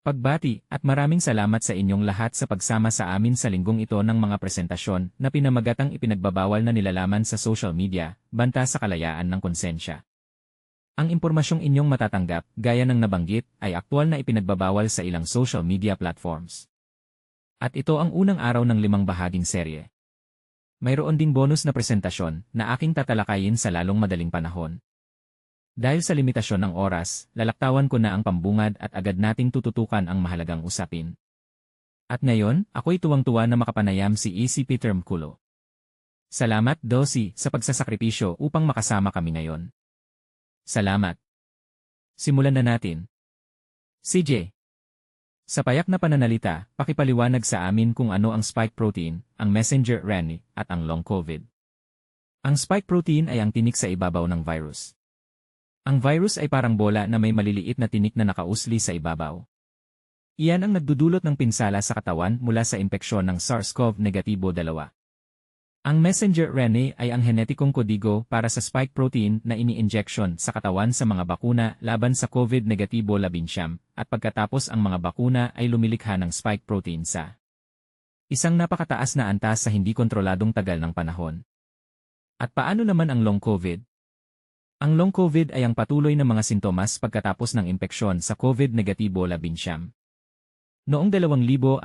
Pagbati at maraming salamat sa inyong lahat sa pagsama sa amin sa linggong ito ng mga presentasyon na pinamagatang ipinagbabawal na nilalaman sa social media, banta sa kalayaan ng konsensya. Ang impormasyong inyong matatanggap, gaya ng nabanggit, ay aktwal na ipinagbabawal sa ilang social media platforms. At ito ang unang araw ng limang bahaging serye. Mayroon ding bonus na presentasyon na aking tatalakayin sa lalong madaling panahon. Dahil sa limitasyon ng oras, lalaktawan ko na ang pambungad at agad nating tututukan ang mahalagang usapin. At ngayon, ako'y tuwang-tuwa na makapanayam si EC Peter Mkulo. Salamat, Dosi, sa pagsasakripisyo upang makasama kami ngayon. Salamat. Simulan na natin. CJ. Sa payak na pananalita, pakipaliwanag sa amin kung ano ang spike protein, ang messenger RNA, at ang long COVID. Ang spike protein ay ang tinik sa ibabaw ng virus. Ang virus ay parang bola na may maliliit na tinik na nakausli sa ibabaw. Iyan ang nagdudulot ng pinsala sa katawan mula sa impeksyon ng SARS-CoV-2. Ang messenger RNA ay ang henetikong kodigo para sa spike protein na ini-injection sa katawan sa mga bakuna laban sa COVID-19 at pagkatapos ang mga bakuna ay lumilikha ng spike protein sa isang napakataas na antas sa hindi kontroladong tagal ng panahon. At paano naman ang long COVID? Ang long COVID ay ang patuloy na mga sintomas pagkatapos ng impeksyon sa COVID-19 labinsyam. Noong 2020,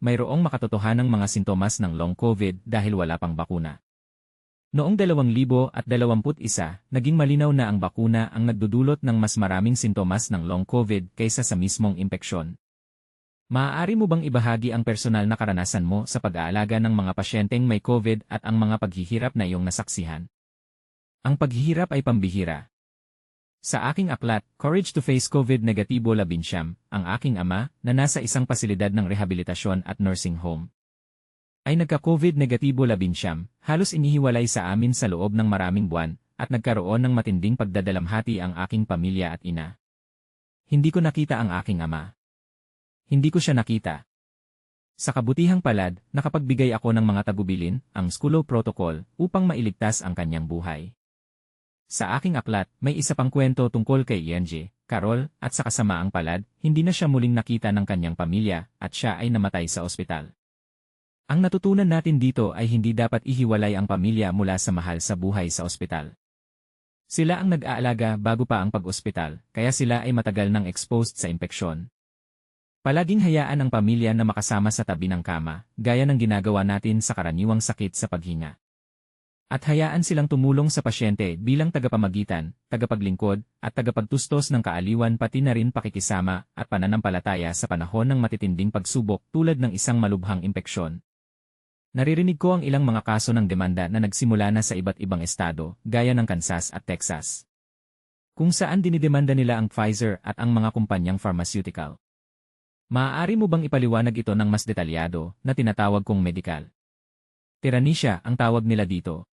mayroong makatotohanang mga sintomas ng long COVID dahil wala pang bakuna. Noong 2021, naging malinaw na ang bakuna ang nagdudulot ng mas maraming sintomas ng long COVID kaysa sa mismong impeksyon. Maaari mo bang ibahagi ang personal na karanasan mo sa pag-aalaga ng mga pasyenteng may COVID at ang mga paghihirap na iyong nasaksihan? Ang paghihirap ay pambihira. Sa aking aklat, Courage to Face COVID-19 labinsyam, ang aking ama, na nasa isang pasilidad ng rehabilitasyon at nursing home, ay nagka-COVID-19 labinsyam, halos inihiwalay sa amin sa loob ng maraming buwan, at nagkaroon ng matinding pagdadalamhati ang aking pamilya at ina. Hindi ko nakita ang aking ama. Hindi ko siya nakita. Sa kabutihang palad, nakapagbigay ako ng mga tagubilin, ang Skulo Protocol, upang mailigtas ang kanyang buhay. Sa aking aklat, may isa pang kwento tungkol kay Yenji, Carol, at sa kasamaang palad, hindi na siya muling nakita ng kanyang pamilya, at siya ay namatay sa ospital. Ang natutunan natin dito ay hindi dapat ihiwalay ang pamilya mula sa mahal sa buhay sa ospital. Sila ang nag-aalaga bago pa ang pag-ospital, kaya sila ay matagal nang exposed sa impeksyon. Palaging hayaan ang pamilya na makasama sa tabi ng kama, gaya ng ginagawa natin sa karaniwang sakit sa paghinga. At hayaan silang tumulong sa pasyente bilang tagapamagitan, tagapaglingkod, at tagapagtustos ng kaaliwan pati na rin pakikisama at pananampalataya sa panahon ng matitinding pagsubok tulad ng isang malubhang impeksyon. Naririnig ko ang ilang mga kaso ng demanda na nagsimula na sa iba't ibang estado, gaya ng Kansas at Texas. Kung saan dinidemanda nila ang Pfizer at ang mga kumpanyang pharmaceutical. Maaari mo bang ipaliwanag ito ng mas detalyado na tinatawag kong medical? Tiranisya ang tawag nila dito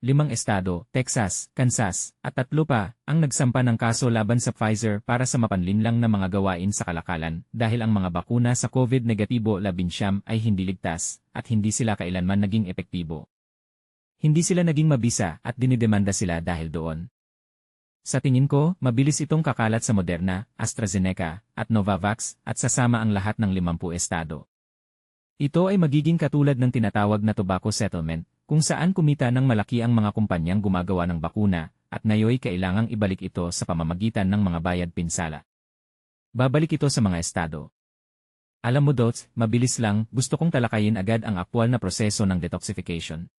limang estado, Texas, Kansas, at tatlo pa, ang nagsampa ng kaso laban sa Pfizer para sa mapanlinlang na mga gawain sa kalakalan dahil ang mga bakuna sa COVID-19 labinsyam ay hindi ligtas at hindi sila kailanman naging epektibo. Hindi sila naging mabisa at dinidemanda sila dahil doon. Sa tingin ko, mabilis itong kakalat sa Moderna, AstraZeneca, at Novavax at sasama ang lahat ng 50 estado. Ito ay magiging katulad ng tinatawag na tobacco settlement, kung saan kumita ng malaki ang mga kumpanyang gumagawa ng bakuna, at ngayoy kailangang ibalik ito sa pamamagitan ng mga bayad pinsala. Babalik ito sa mga estado. Alam mo Dots, mabilis lang, gusto kong talakayin agad ang aktwal na proseso ng detoxification.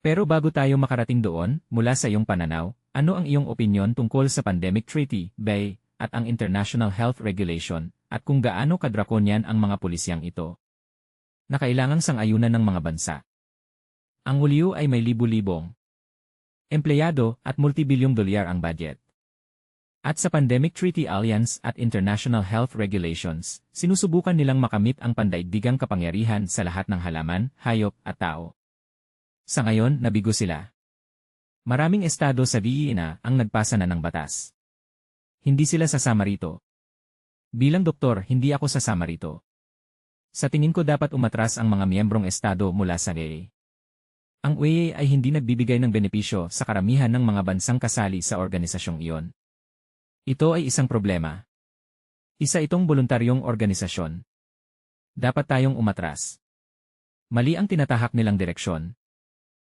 Pero bago tayo makarating doon, mula sa iyong pananaw, ano ang iyong opinyon tungkol sa Pandemic Treaty, BAY, at ang International Health Regulation, at kung gaano kadrakonian ang mga pulisyang ito? Na kailangang sang-ayunan ng mga bansa. Ang ulyo ay may libu-libong empleyado at multibilyong dolyar ang budget. At sa Pandemic Treaty Alliance at International Health Regulations, sinusubukan nilang makamit ang pandaigdigang kapangyarihan sa lahat ng halaman, hayop at tao. Sa ngayon, nabigo sila. Maraming estado sa VINA ang nagpasa na ng batas. Hindi sila sasama rito. Bilang doktor, hindi ako sasama rito. Sa tingin ko dapat umatras ang mga miyembrong estado mula sa GAE. Ang UEA ay hindi nagbibigay ng benepisyo sa karamihan ng mga bansang kasali sa organisasyong iyon. Ito ay isang problema. Isa itong voluntaryong organisasyon. Dapat tayong umatras. Mali ang tinatahak nilang direksyon.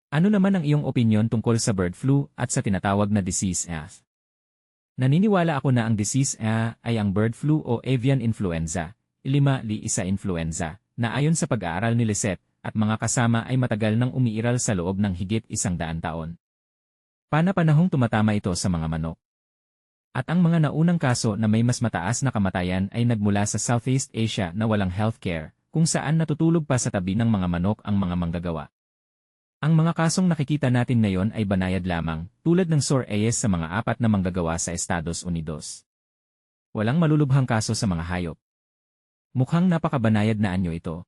Ano naman ang iyong opinyon tungkol sa bird flu at sa tinatawag na disease F? Naniniwala ako na ang disease A ay ang bird flu o avian influenza, ilima li isa influenza, na ayon sa pag-aaral ni Lisette at mga kasama ay matagal nang umiiral sa loob ng higit isang daan taon. Panapanahong tumatama ito sa mga manok. At ang mga naunang kaso na may mas mataas na kamatayan ay nagmula sa Southeast Asia na walang healthcare, kung saan natutulog pa sa tabi ng mga manok ang mga manggagawa. Ang mga kasong nakikita natin ngayon ay banayad lamang, tulad ng SOR AS sa mga apat na manggagawa sa Estados Unidos. Walang malulubhang kaso sa mga hayop. Mukhang napakabanayad na anyo ito.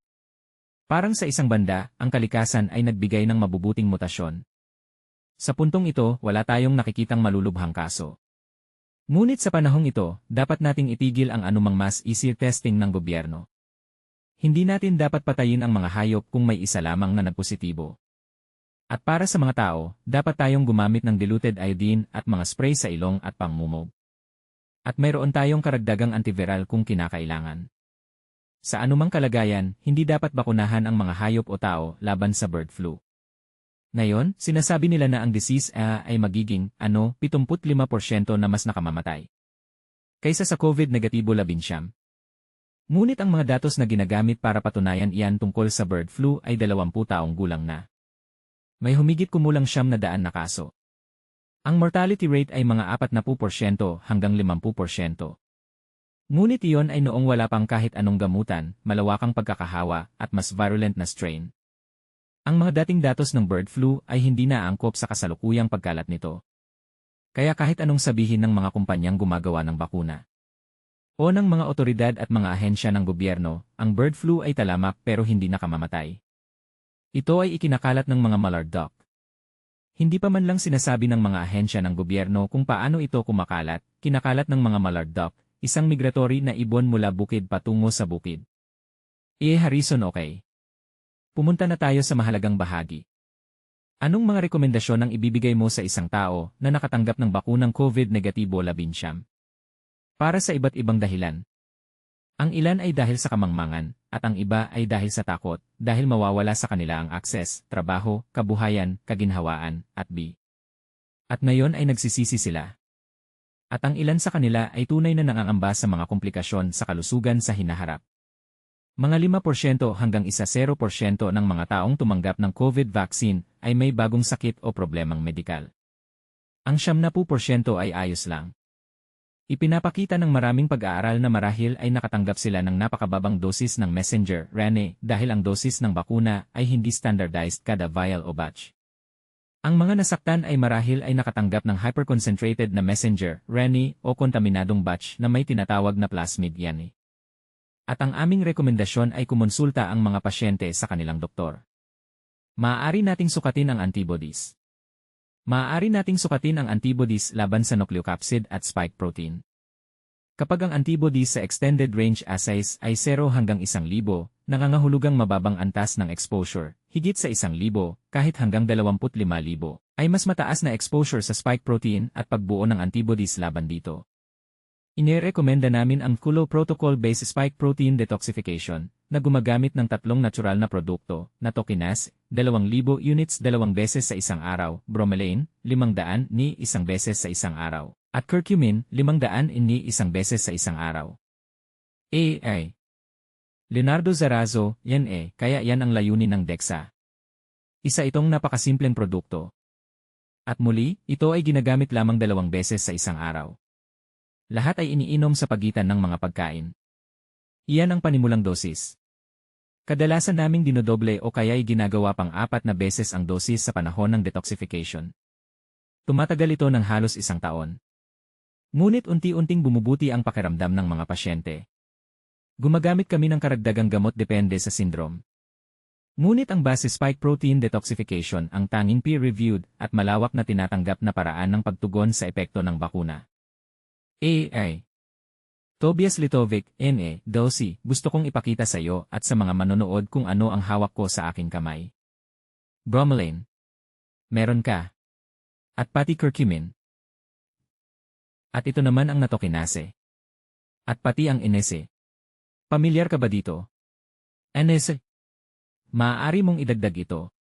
Parang sa isang banda, ang kalikasan ay nagbigay ng mabubuting mutasyon. Sa puntong ito, wala tayong nakikitang malulubhang kaso. Ngunit sa panahong ito, dapat nating itigil ang anumang mass easier testing ng gobyerno. Hindi natin dapat patayin ang mga hayop kung may isa lamang na nagpositibo. At para sa mga tao, dapat tayong gumamit ng diluted iodine at mga spray sa ilong at pangmumog. At mayroon tayong karagdagang antiviral kung kinakailangan. Sa anumang kalagayan, hindi dapat bakunahan ang mga hayop o tao laban sa bird flu. Ngayon, sinasabi nila na ang disease A ay magiging, ano, 75% na mas nakamamatay. Kaysa sa COVID-19 labinsyam. Ngunit ang mga datos na ginagamit para patunayan iyan tungkol sa bird flu ay 20 taong gulang na. May humigit kumulang siyam na daan na kaso. Ang mortality rate ay mga 40% hanggang 50%. Ngunit iyon ay noong wala pang kahit anong gamutan, malawakang pagkakahawa, at mas virulent na strain. Ang mga dating datos ng bird flu ay hindi na angkop sa kasalukuyang pagkalat nito. Kaya kahit anong sabihin ng mga kumpanyang gumagawa ng bakuna. O ng mga otoridad at mga ahensya ng gobyerno, ang bird flu ay talamak pero hindi nakamamatay. Ito ay ikinakalat ng mga malardok. Hindi pa man lang sinasabi ng mga ahensya ng gobyerno kung paano ito kumakalat, kinakalat ng mga malardok, isang migratory na ibon mula bukid patungo sa bukid. E Harrison okay. Pumunta na tayo sa mahalagang bahagi. Anong mga rekomendasyon ang ibibigay mo sa isang tao na nakatanggap ng bakunang COVID-19 labinsyam? Para sa iba't ibang dahilan. Ang ilan ay dahil sa kamangmangan, at ang iba ay dahil sa takot, dahil mawawala sa kanila ang akses, trabaho, kabuhayan, kaginhawaan, at B. At ngayon ay nagsisisi sila. At ang ilan sa kanila ay tunay na nangangamba sa mga komplikasyon sa kalusugan sa hinaharap. Mga 5% hanggang 1-0% ng mga taong tumanggap ng COVID vaccine ay may bagong sakit o problemang medikal. Ang 70% ay ayos lang. Ipinapakita ng maraming pag-aaral na marahil ay nakatanggap sila ng napakababang dosis ng messenger RNA dahil ang dosis ng bakuna ay hindi standardized kada vial o batch. Ang mga nasaktan ay marahil ay nakatanggap ng hyperconcentrated na messenger RNA o kontaminadong batch na may tinatawag na plasmid yan. At ang aming rekomendasyon ay kumonsulta ang mga pasyente sa kanilang doktor. Maaari nating sukatin ang antibodies. Maaari nating sukatin ang antibodies laban sa nucleocapsid at spike protein. Kapag ang antibodies sa extended range assays ay 0 hanggang 1,000, nangangahulugang mababang antas ng exposure, higit sa 1,000 kahit hanggang 25,000, ay mas mataas na exposure sa spike protein at pagbuo ng antibodies laban dito. Inirekomenda namin ang Kulo Protocol-based spike protein detoxification na gumagamit ng tatlong natural na produkto na tokinase, 2,000 units dalawang beses sa isang araw, bromelain, 500 ni isang beses sa isang araw, at curcumin, 500 ni isang beses sa isang araw. AI Leonardo Zarazo, yan eh, kaya yan ang layunin ng DEXA. Isa itong napakasimpleng produkto. At muli, ito ay ginagamit lamang dalawang beses sa isang araw. Lahat ay iniinom sa pagitan ng mga pagkain. Iyan ang panimulang dosis. Kadalasan naming dinodoble o kaya'y ginagawa pang apat na beses ang dosis sa panahon ng detoxification. Tumatagal ito ng halos isang taon. Ngunit unti-unting bumubuti ang pakiramdam ng mga pasyente. Gumagamit kami ng karagdagang gamot depende sa syndrome. Ngunit ang base spike protein detoxification ang tanging peer-reviewed at malawak na tinatanggap na paraan ng pagtugon sa epekto ng bakuna. AI Tobias Litovic, NA, Dosi, gusto kong ipakita sa iyo at sa mga manonood kung ano ang hawak ko sa aking kamay. Bromelain. Meron ka. At pati curcumin. At ito naman ang natokinase. At pati ang Inese. Pamilyar ka ba dito? Inese. Maaari mong idagdag ito.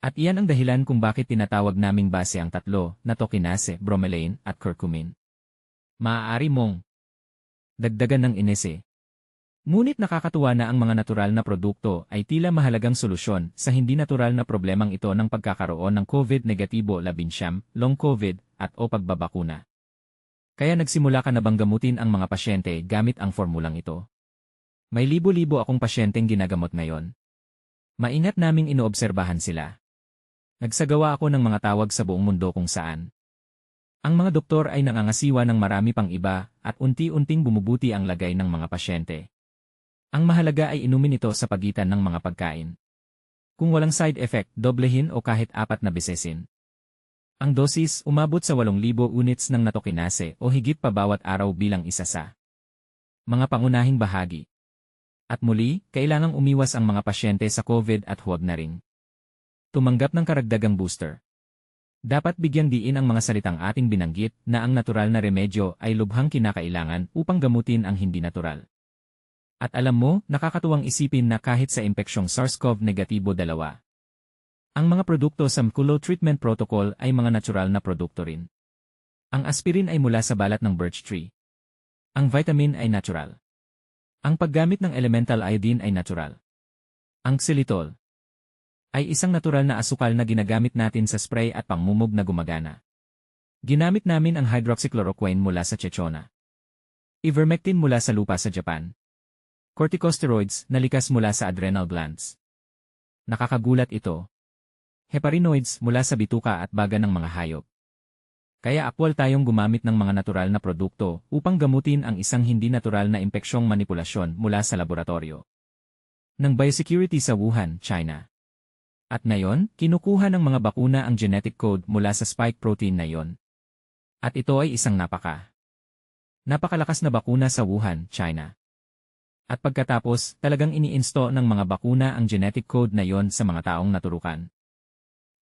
At iyan ang dahilan kung bakit tinatawag naming base ang tatlo na tokinase, bromelain, at curcumin. Maaari mong dagdagan ng Inese. Ngunit nakakatuwa na ang mga natural na produkto ay tila mahalagang solusyon sa hindi natural na problemang ito ng pagkakaroon ng COVID-negatibo labinsyam, long COVID, at o pagbabakuna. Kaya nagsimula ka na bang gamutin ang mga pasyente gamit ang formulang ito? May libo-libo akong pasyenteng ginagamot ngayon. Maingat naming inoobserbahan sila. Nagsagawa ako ng mga tawag sa buong mundo kung saan. Ang mga doktor ay nangangasiwa ng marami pang iba at unti-unting bumubuti ang lagay ng mga pasyente. Ang mahalaga ay inumin ito sa pagitan ng mga pagkain. Kung walang side effect, doblehin o kahit apat na besesin. Ang dosis umabot sa 8,000 units ng natokinase o higit pa bawat araw bilang isa sa mga pangunahing bahagi. At muli, kailangang umiwas ang mga pasyente sa COVID at huwag na ring tumanggap ng karagdagang booster. Dapat bigyang diin ang mga salitang ating binanggit na ang natural na remedyo ay lubhang kinakailangan upang gamutin ang hindi natural. At alam mo, nakakatuwang isipin na kahit sa impeksyong SARS-CoV negatibo dalawa. Ang mga produkto sa MCULO treatment protocol ay mga natural na produkto rin. Ang aspirin ay mula sa balat ng birch tree. Ang vitamin ay natural. Ang paggamit ng elemental iodine ay natural. Ang xylitol ay isang natural na asukal na ginagamit natin sa spray at pangmumog na gumagana. Ginamit namin ang hydroxychloroquine mula sa Chechona. Ivermectin mula sa lupa sa Japan. Corticosteroids na likas mula sa adrenal glands. Nakakagulat ito. Heparinoids mula sa bituka at baga ng mga hayop. Kaya akwal tayong gumamit ng mga natural na produkto upang gamutin ang isang hindi natural na impeksyong manipulasyon mula sa laboratorio. Ng biosecurity sa Wuhan, China. At ngayon, kinukuha ng mga bakuna ang genetic code mula sa spike protein na yon. At ito ay isang napaka. Napakalakas na bakuna sa Wuhan, China. At pagkatapos, talagang ini-insto ng mga bakuna ang genetic code na yon sa mga taong naturukan.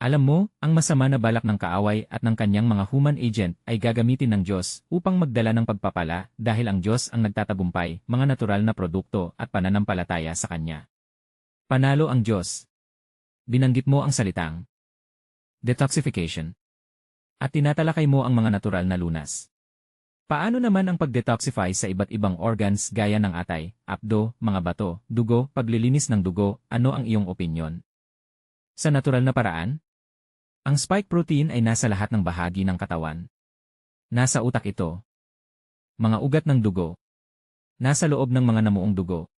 Alam mo, ang masama na balak ng kaaway at ng kanyang mga human agent ay gagamitin ng Diyos upang magdala ng pagpapala dahil ang Diyos ang nagtatagumpay, mga natural na produkto at pananampalataya sa Kanya. Panalo ang Diyos. Binanggit mo ang salitang detoxification. At tinatalakay mo ang mga natural na lunas. Paano naman ang pag-detoxify sa iba't ibang organs gaya ng atay, apdo, mga bato, dugo, paglilinis ng dugo, ano ang iyong opinyon? Sa natural na paraan? Ang spike protein ay nasa lahat ng bahagi ng katawan. Nasa utak ito. Mga ugat ng dugo. Nasa loob ng mga namuong dugo.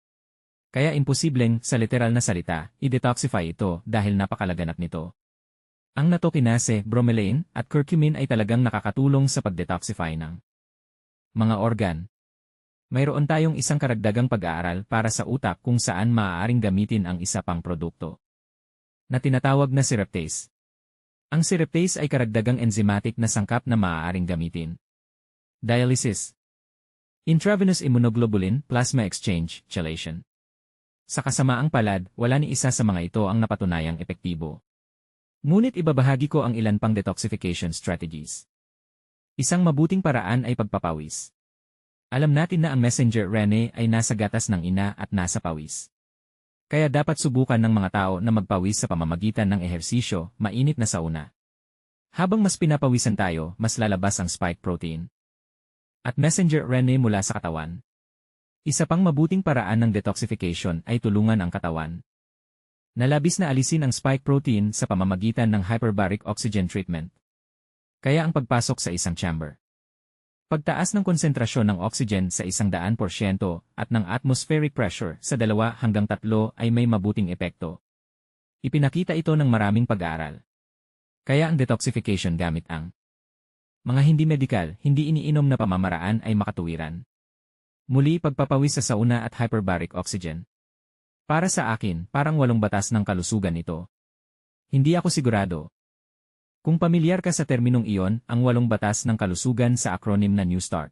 Kaya imposibleng, sa literal na salita, i-detoxify ito dahil napakalaganap nito. Ang natokinase, bromelain, at curcumin ay talagang nakakatulong sa pag-detoxify ng mga organ. Mayroon tayong isang karagdagang pag-aaral para sa utak kung saan maaaring gamitin ang isa pang produkto na tinatawag na seraptase. Ang seraptase ay karagdagang enzymatic na sangkap na maaaring gamitin. Dialysis Intravenous immunoglobulin plasma exchange chelation. Sa kasamaang palad, wala ni isa sa mga ito ang napatunayang epektibo. Ngunit ibabahagi ko ang ilan pang detoxification strategies. Isang mabuting paraan ay pagpapawis. Alam natin na ang messenger RNA ay nasa gatas ng ina at nasa pawis. Kaya dapat subukan ng mga tao na magpawis sa pamamagitan ng ehersisyo, mainit na sauna. Habang mas pinapawisan tayo, mas lalabas ang spike protein. At messenger RNA mula sa katawan. Isa pang mabuting paraan ng detoxification ay tulungan ang katawan. Nalabis na alisin ang spike protein sa pamamagitan ng hyperbaric oxygen treatment. Kaya ang pagpasok sa isang chamber. Pagtaas ng konsentrasyon ng oxygen sa isang daan porsyento at ng atmospheric pressure sa dalawa hanggang tatlo ay may mabuting epekto. Ipinakita ito ng maraming pag-aaral. Kaya ang detoxification gamit ang mga hindi medikal, hindi iniinom na pamamaraan ay makatuwiran. Muli pagpapawis sa sauna at hyperbaric oxygen. Para sa akin, parang walong batas ng kalusugan ito. Hindi ako sigurado, kung pamilyar ka sa terminong iyon, ang walong batas ng kalusugan sa acronym na New Start.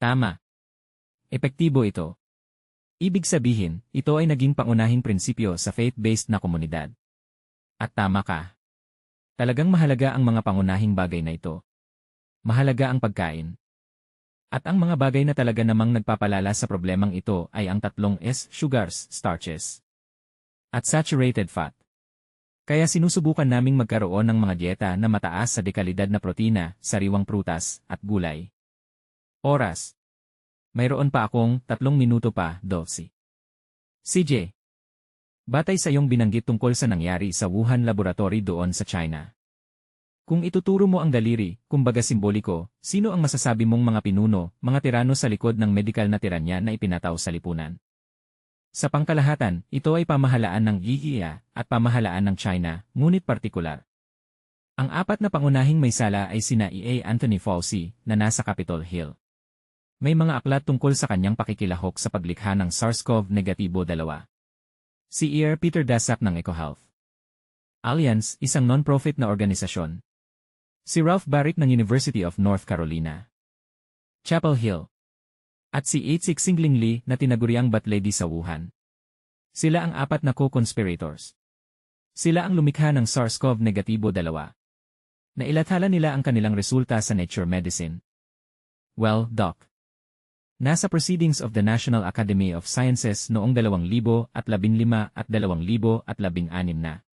Tama. Epektibo ito. Ibig sabihin, ito ay naging pangunahing prinsipyo sa faith-based na komunidad. At tama ka. Talagang mahalaga ang mga pangunahing bagay na ito. Mahalaga ang pagkain. At ang mga bagay na talaga namang nagpapalala sa problemang ito ay ang tatlong S, sugars, starches, at saturated fat. Kaya sinusubukan naming magkaroon ng mga dieta na mataas sa dekalidad na protina, sariwang prutas, at gulay. Oras. Mayroon pa akong tatlong minuto pa, Dulce. CJ. Batay sa iyong binanggit tungkol sa nangyari sa Wuhan Laboratory doon sa China. Kung ituturo mo ang daliri, kumbaga simboliko, sino ang masasabi mong mga pinuno, mga tirano sa likod ng medikal na tiranya na ipinataw sa lipunan? Sa pangkalahatan, ito ay pamahalaan ng IIA at pamahalaan ng China, ngunit partikular. Ang apat na pangunahing may sala ay sina E.A. Anthony Fauci, na nasa Capitol Hill. May mga aklat tungkol sa kanyang pakikilahok sa paglikha ng SARS-CoV-2. Si E.R. Peter Daszak ng EcoHealth. Alliance, isang non-profit na organisasyon. Si Ralph Barrick ng University of North Carolina. Chapel Hill. At si Itzig Singling Lee na tinaguriang Batlady sa Wuhan. Sila ang apat na co-conspirators. Sila ang lumikha ng SARS-CoV-2. Nailathala nila ang kanilang resulta sa Nature Medicine. Well, Doc. Nasa Proceedings of the National Academy of Sciences noong 2015 at 2016 na.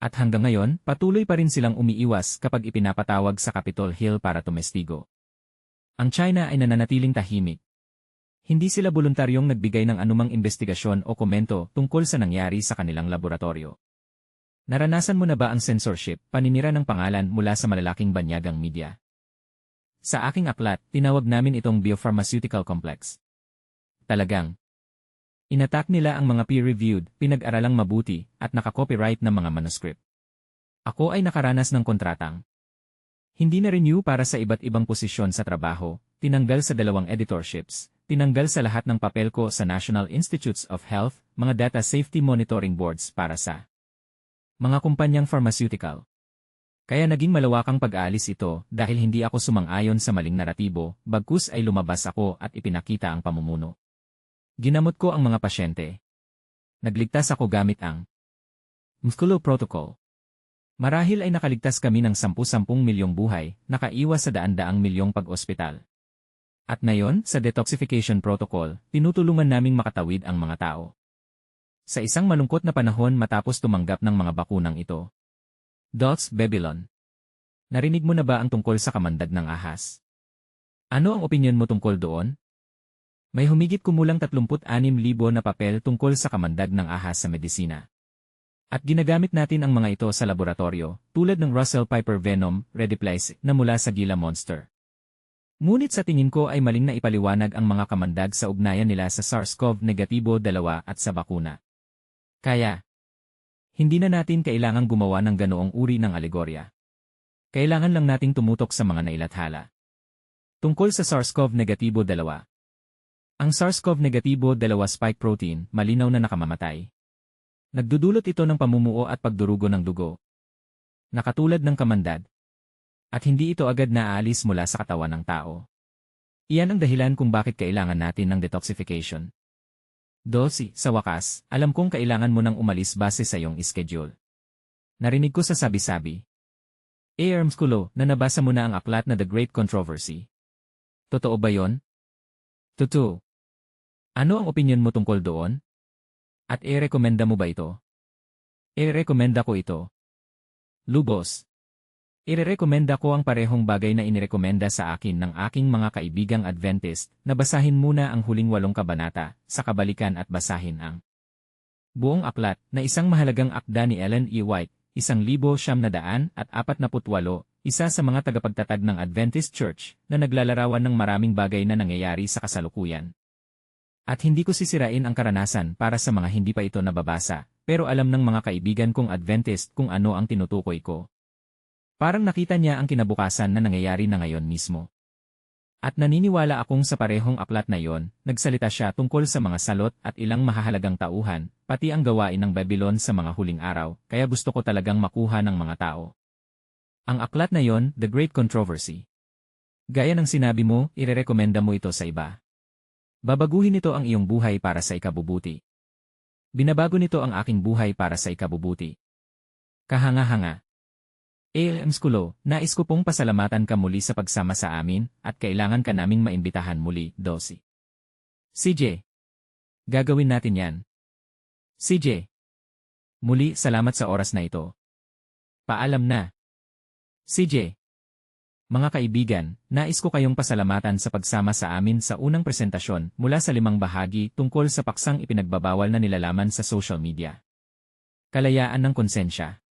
At hanggang ngayon, patuloy pa rin silang umiiwas kapag ipinapatawag sa Capitol Hill para tumestigo. Ang China ay nananatiling tahimik. Hindi sila voluntaryong nagbigay ng anumang investigasyon o komento tungkol sa nangyari sa kanilang laboratorio. Naranasan mo na ba ang censorship, paninira ng pangalan mula sa malalaking banyagang media? Sa aking aklat, tinawag namin itong biopharmaceutical complex. Talagang, Inatak nila ang mga peer-reviewed, pinag-aralang mabuti, at naka-copyright na mga manuscript. Ako ay nakaranas ng kontratang. Hindi na renew para sa iba't ibang posisyon sa trabaho, tinanggal sa dalawang editorships, tinanggal sa lahat ng papel ko sa National Institutes of Health, mga data safety monitoring boards para sa mga kumpanyang pharmaceutical. Kaya naging malawakang pag-aalis ito dahil hindi ako sumang-ayon sa maling naratibo, bagkus ay lumabas ako at ipinakita ang pamumuno. Ginamot ko ang mga pasyente. Nagligtas ako gamit ang Musculo Protocol. Marahil ay nakaligtas kami ng 10-10 milyong buhay, nakaiwas sa daan-daang milyong pag-ospital. At ngayon, sa detoxification protocol, tinutulungan naming makatawid ang mga tao. Sa isang malungkot na panahon matapos tumanggap ng mga bakunang ito. Dots Babylon. Narinig mo na ba ang tungkol sa kamandag ng ahas? Ano ang opinion mo tungkol doon? May humigit kumulang 36,000 na papel tungkol sa kamandag ng ahas sa medisina. At ginagamit natin ang mga ito sa laboratorio, tulad ng Russell Piper Venom, Rediplice, na mula sa Gila Monster. Ngunit sa tingin ko ay maling na ipaliwanag ang mga kamandag sa ugnayan nila sa SARS-CoV-2 at sa bakuna. Kaya, hindi na natin kailangang gumawa ng ganoong uri ng alegorya. Kailangan lang nating tumutok sa mga nailathala. Tungkol sa SARS-CoV-2, ang SARS-CoV-2 dalawa spike protein, malinaw na nakamamatay. Nagdudulot ito ng pamumuo at pagdurugo ng dugo. Nakatulad ng kamandad. At hindi ito agad naaalis mula sa katawan ng tao. Iyan ang dahilan kung bakit kailangan natin ng detoxification. Dosi, sa wakas, alam kong kailangan mo nang umalis base sa iyong schedule. Narinig ko sa sabi-sabi. A. Kulo, na nabasa mo na ang aklat na The Great Controversy. Totoo ba yon? Totoo. Ano ang opinion mo tungkol doon? At i-rekomenda mo ba ito? I-rekomenda ko ito. Lubos. Irerekomenda ko ang parehong bagay na inirekomenda sa akin ng aking mga kaibigang Adventist na basahin muna ang huling walong kabanata, sa kabalikan at basahin ang buong aklat na isang mahalagang akda ni Ellen E. White, isang libo siyam na daan at apat na putwalo, isa sa mga tagapagtatag ng Adventist Church na naglalarawan ng maraming bagay na nangyayari sa kasalukuyan. At hindi ko sisirain ang karanasan para sa mga hindi pa ito nababasa, pero alam ng mga kaibigan kong Adventist kung ano ang tinutukoy ko. Parang nakita niya ang kinabukasan na nangyayari na ngayon mismo. At naniniwala akong sa parehong aklat na yon, nagsalita siya tungkol sa mga salot at ilang mahahalagang tauhan, pati ang gawain ng Babylon sa mga huling araw, kaya gusto ko talagang makuha ng mga tao. Ang aklat na yon, The Great Controversy. Gaya ng sinabi mo, irerekomenda mo ito sa iba. Babaguhin nito ang iyong buhay para sa ikabubuti. Binabago nito ang aking buhay para sa ikabubuti. Kahanga-hanga. ALM Skulo, nais ko pong pasalamatan ka muli sa pagsama sa amin at kailangan ka naming maimbitahan muli, Dosi. CJ. Gagawin natin yan. CJ. Muli, salamat sa oras na ito. Paalam na. CJ. Mga kaibigan, nais ko kayong pasalamatan sa pagsama sa amin sa unang presentasyon mula sa limang bahagi tungkol sa paksang ipinagbabawal na nilalaman sa social media. Kalayaan ng konsensya.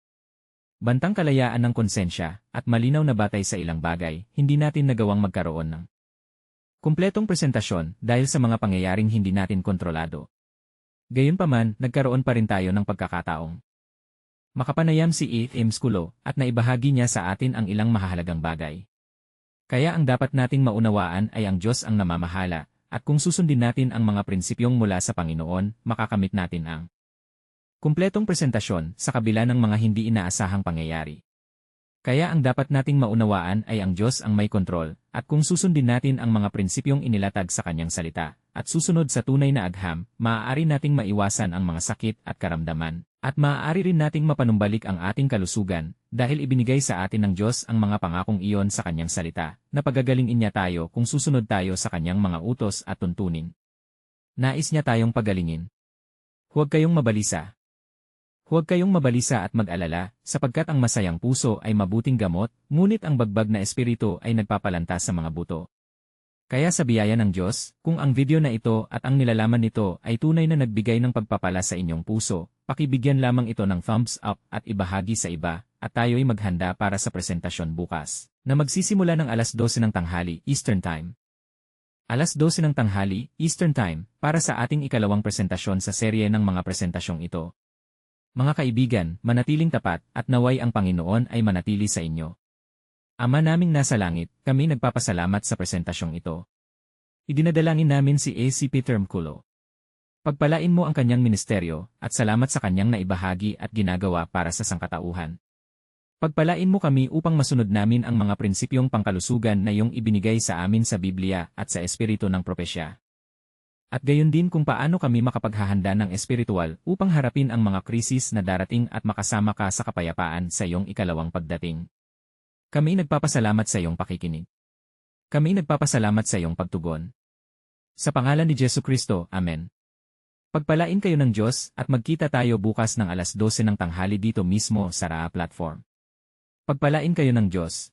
Bantang kalayaan ng konsensya at malinaw na batay sa ilang bagay, hindi natin nagawang magkaroon ng kumpletong presentasyon dahil sa mga pangyayaring hindi natin kontrolado. Gayunpaman, nagkaroon pa rin tayo ng pagkakataong makapanayam si E. M. At naibahagi niya sa atin ang ilang mahalagang bagay. Kaya ang dapat nating maunawaan ay ang Diyos ang namamahala, at kung susundin natin ang mga prinsipyong mula sa Panginoon, makakamit natin ang Kumpletong presentasyon sa kabila ng mga hindi inaasahang pangyayari. Kaya ang dapat nating maunawaan ay ang Diyos ang may kontrol, at kung susundin natin ang mga prinsipyong inilatag sa kanyang salita, at susunod sa tunay na agham, maaari nating maiwasan ang mga sakit at karamdaman, at maaari rin nating mapanumbalik ang ating kalusugan, dahil ibinigay sa atin ng Diyos ang mga pangakong iyon sa kanyang salita, na pagagalingin niya tayo kung susunod tayo sa kanyang mga utos at tuntunin. Nais niya tayong pagalingin. Huwag kayong mabalisa, Huwag kayong mabalisa at mag-alala, sapagkat ang masayang puso ay mabuting gamot, ngunit ang bagbag na espiritu ay nagpapalanta sa mga buto. Kaya sa biyaya ng Diyos, kung ang video na ito at ang nilalaman nito ay tunay na nagbigay ng pagpapala sa inyong puso, pakibigyan lamang ito ng thumbs up at ibahagi sa iba, at tayo'y maghanda para sa presentasyon bukas, na magsisimula ng alas 12 ng tanghali, Eastern Time. Alas 12 ng tanghali, Eastern Time, para sa ating ikalawang presentasyon sa serye ng mga presentasyong ito. Mga kaibigan, manatiling tapat at naway ang Panginoon ay manatili sa inyo. Ama naming nasa langit, kami nagpapasalamat sa presentasyong ito. Idinadalangin namin si A.C. Peter Mkulo. Pagpalain mo ang kanyang ministeryo at salamat sa kanyang naibahagi at ginagawa para sa sangkatauhan. Pagpalain mo kami upang masunod namin ang mga prinsipyong pangkalusugan na iyong ibinigay sa amin sa Biblia at sa Espiritu ng Propesya. At gayon din kung paano kami makapaghahanda ng espiritual upang harapin ang mga krisis na darating at makasama ka sa kapayapaan sa iyong ikalawang pagdating. Kami nagpapasalamat sa iyong pakikinig. Kami nagpapasalamat sa iyong pagtugon. Sa pangalan ni Jesu Kristo, Amen. Pagpalain kayo ng Diyos at magkita tayo bukas ng alas 12 ng tanghali dito mismo sa RAA platform. Pagpalain kayo ng Diyos.